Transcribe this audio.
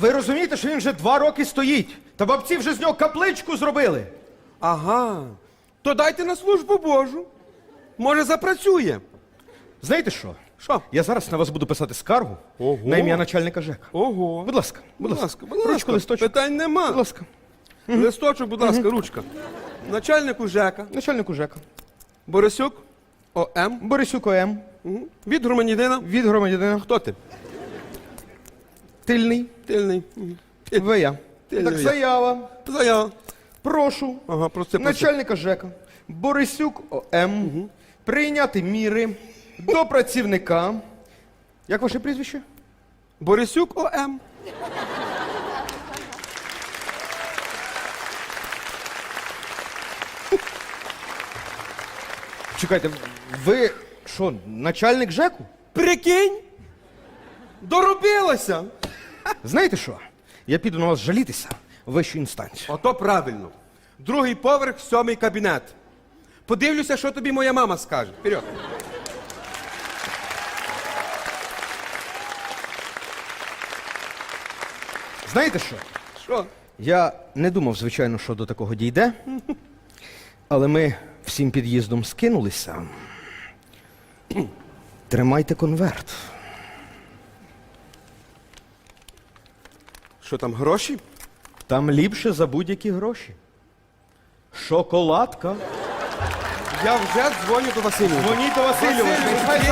Ви розумієте, що він вже два роки стоїть? Та бабці вже з нього капличку зробили. Ага. То дайте на службу Божу. Може, запрацює. Знаєте що? Що? Я зараз на вас буду писати скаргу Ого. на ім'я начальника ЖЕКа. Ого. Будь ласка, будь, Будь ласка, ласка, будь Ручку, листочок. Питань нема. Будь ласка. Листочок, будь ласка, ручка. Начальнику ЖЕКа Начальнику ЖЕКа. Борисюк ОМ Борисюк ОМ. Від громадянина. Від громадянина. Хто ти? Тильний. Тильний. ВЯ. Тильний Так, заява. Заява. Прошу. Ага, просто це Начальника ЖЕКа. Борисюк ОМ. Прийняти міри до працівника. Як ваше прізвище? Борисюк ОМ. Чекайте, ви що, начальник ЖЕКу? Прикинь? Доробилася. Знаєте що? Я піду на вас жалітися в вищу інстанцію. Ото правильно. Другий поверх, сьомий кабінет. Подивлюся, що тобі моя мама скаже. Вперед. Знаєте що? Що? Я не думав, звичайно, що до такого дійде. Але ми всім під'їздом скинулися. Тримайте конверт. Що там, гроші? Там ліпше за будь-які гроші. Шоколадка. Я вже дзвоню до Василія. Дзвоніть до Васильова. нехай